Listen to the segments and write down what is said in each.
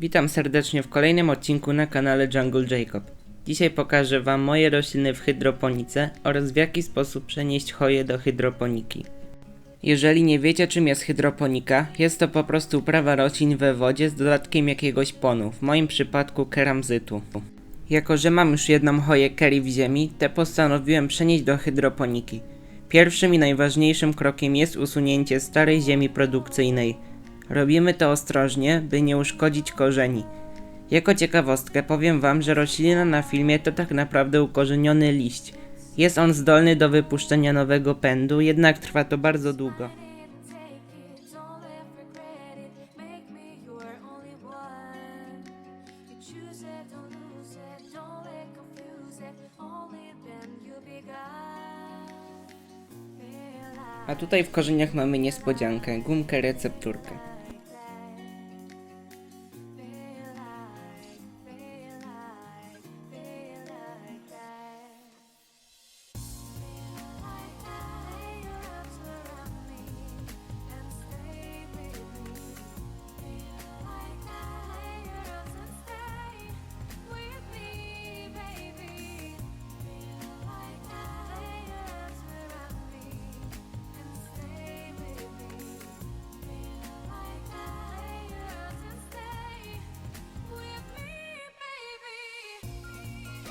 Witam serdecznie w kolejnym odcinku na kanale Jungle Jacob. Dzisiaj pokażę Wam moje rośliny w hydroponice oraz w jaki sposób przenieść choje do hydroponiki. Jeżeli nie wiecie czym jest hydroponika, jest to po prostu uprawa roślin we wodzie z dodatkiem jakiegoś ponu, w moim przypadku keramzytu. Jako, że mam już jedną choję curry w ziemi, te postanowiłem przenieść do hydroponiki. Pierwszym i najważniejszym krokiem jest usunięcie starej ziemi produkcyjnej. Robimy to ostrożnie, by nie uszkodzić korzeni. Jako ciekawostkę powiem wam, że roślina na filmie to tak naprawdę ukorzeniony liść. Jest on zdolny do wypuszczenia nowego pędu, jednak trwa to bardzo długo. A tutaj w korzeniach mamy niespodziankę, gumkę recepturkę.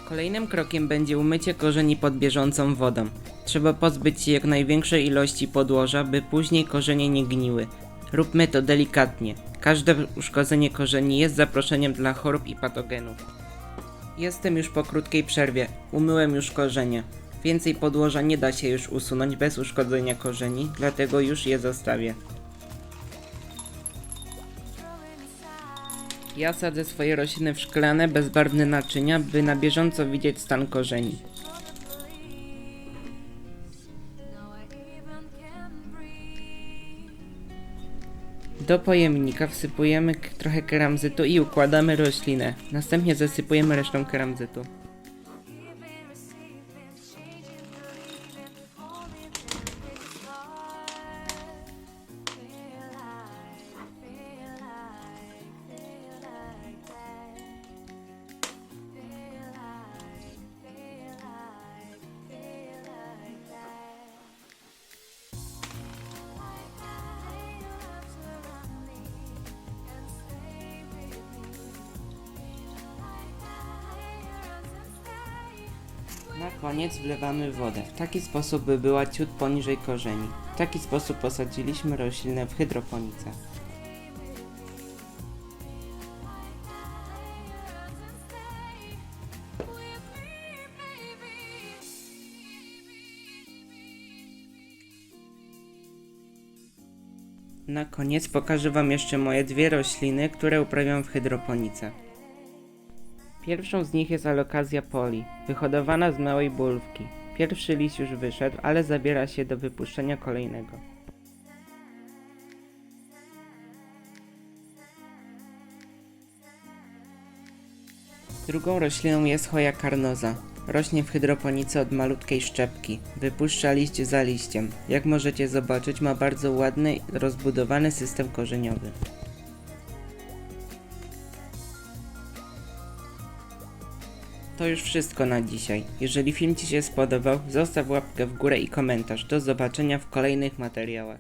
Kolejnym krokiem będzie umycie korzeni pod bieżącą wodą. Trzeba pozbyć się jak największej ilości podłoża, by później korzenie nie gniły. Róbmy to delikatnie. Każde uszkodzenie korzeni jest zaproszeniem dla chorób i patogenów. Jestem już po krótkiej przerwie. Umyłem już korzenie. Więcej podłoża nie da się już usunąć bez uszkodzenia korzeni, dlatego już je zostawię. Ja sadzę swoje rośliny w szklane, bezbarwne naczynia, by na bieżąco widzieć stan korzeni. Do pojemnika wsypujemy trochę keramzytu i układamy roślinę. Następnie zasypujemy resztą keramzytu. Na koniec wlewamy wodę, w taki sposób by była ciut poniżej korzeni. W taki sposób posadziliśmy roślinę w hydroponice. Na koniec pokażę Wam jeszcze moje dwie rośliny, które uprawiam w hydroponice. Pierwszą z nich jest alokazja poli, wyhodowana z małej bulwki. Pierwszy liść już wyszedł, ale zabiera się do wypuszczenia kolejnego. Drugą rośliną jest choja karnoza. Rośnie w hydroponice od malutkiej szczepki. Wypuszcza liść za liściem. Jak możecie zobaczyć, ma bardzo ładny, rozbudowany system korzeniowy. To już wszystko na dzisiaj. Jeżeli film Ci się spodobał, zostaw łapkę w górę i komentarz. Do zobaczenia w kolejnych materiałach.